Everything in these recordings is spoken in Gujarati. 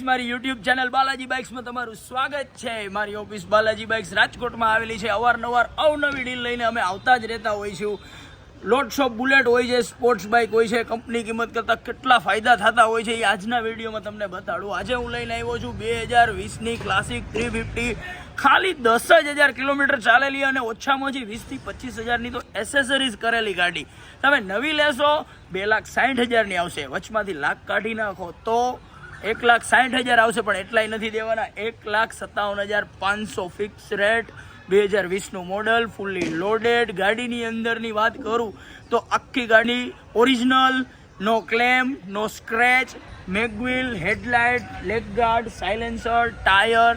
ગાઈસ મારી યુટ્યુબ ચેનલ બાલાજી બાઇક્સમાં તમારું સ્વાગત છે. મારી ઓફિસ બાલાજી બાઇક્સ રાજકોટમાં આવેલી છે. અવારનવાર અવનવી ડીલ લઈને અમે આવતા જ રહેતા હોઈ છું લોટ શોપ બુલેટ હોય છે સ્પોર્ટ્સ બાઇક હોય છે કંપની કિંમત કરતાં કેટલા ફાયદા થતા હોય છે એ આજના વિડીયોમાં તમને બતાડું. આજે હું લઈને આવ્યો છું બે હજાર વીસની ક્લાસિક થ્રી ફિફ્ટી ખાલી દસ જ હજાર કિલોમીટર ચાલેલી અને ઓછામાં ઓછી વીસથી પચીસ હજારની તો એસેસરીઝ કરેલી ગાડી. તમે નવી લેશો, બે લાખ સાઠ હજારની આવશે. વચમાંથી લાખ કાઢી નાખો તો એક લાખ સાઠ હજાર આવશે, પણ એટલાય નથી દેવાના. એક લાખ સત્તાવન હજાર પાંચસો ફિક્સ રેટ બે હજાર વીસનું મોડલ ફૂલ્લી લોડેડ ગાડીની અંદરની વાત કરું તો આખી ગાડી original no claim no scratch mag wheel headlight leg guard silencer tyre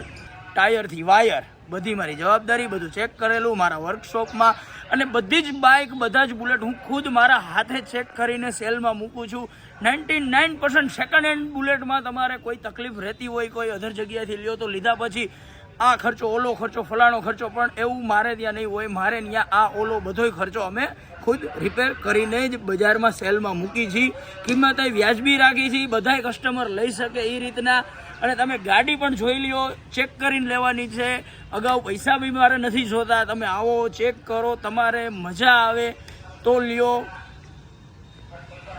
ટાયરથી wire બધી મારી જવાબદારી, બધું ચેક કરેલું મારા વર્કશોપમાં અને બધી જ બાઇક બધા જ બુલેટ હું ખુદ મારા હાથે ચેક કરીને સેલમાં મૂકું છું. Ninety nine percent second hand બુલેટમાં તમારે કોઈ તકલીફ રહેતી હોય, કોઈ અધર જગ્યાએથી લ્યો તો લીધા પછી આ ખર્ચો, ઓલો ખર્ચો, ફલાણો ખર્ચો પણ એવું મારે ત્યાં નહીં હોય. મારે ત્યાં આ ઓલો બધોય ખર્ચો અમે ખુદ રિપેર કરીને જ બજારમાં સેલમાં મૂકી છીએ. કિંમત વ્યાજબી રાખી છે બધાય કસ્ટમર લઈ શકે એ રીતના. અને તમે ગાડી પણ જોઈ લ્યો ચેક કરીને લેવાની છે. અગાઉ પૈસા બી મારે નથી જોતા. તમે આવો ચેક કરો, તમારે મજા આવે તો લ્યો.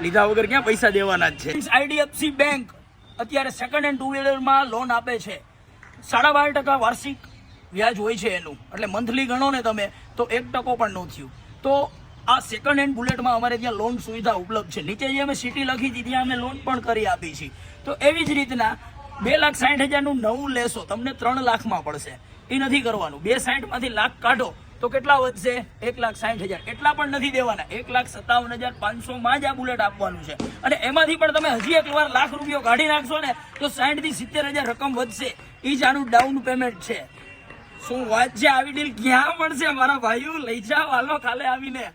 લીધા વગર ક્યાં પૈસા દેવાના જ છે? આઈડીએફસી બેંક અત્યારે સેકન્ડ હેન્ડ ટુ વ્હીલરમાં લોન આપે છે. સાડા બાર ટકા વાર્ષિક વ્યાજ હોય છે એનું. એટલે મંથલી ગણો ને તમે, તો એક ટકો પણ ન થયું. તો આ સેકન્ડ હેન્ડ બુલેટમાં અમારે ત્યાં લોન સુવિધા ઉપલબ્ધ છે. નીચે જે અમે સિટી લખી હતી, ત્યાં અમે લોન પણ કરી આપી છીએ. તો એવી જ રીતના બે લાખ સાઠ હજારનું નવું લેશો, તમને ત્રણ લાખમાં પડશે. એ નથી કરવાનું. બે સાઠમાંથી લાખ કાઢો, તો કેટલા વધશે? એક લાખ સાઠ હજાર. એટલા પણ નથી દેવાના. એક લાખ સત્તાવન હજાર પાંચસોમાં જ આ બુલેટ આપવાનું છે. અને એમાંથી પણ તમે હજી એક વાર લાખ રૂપિયો કાઢી નાખશો ને, તો સાઠથી સિત્તેર હજાર રકમ વધશે. એ જ આનું ડાઉન પેમેન્ટ છે. શું વાત છે? આવી ડીલ ક્યાં મળશે? મારા ભાઈઓ, લઈ જાઓ, હાલો, કાલે આવીને.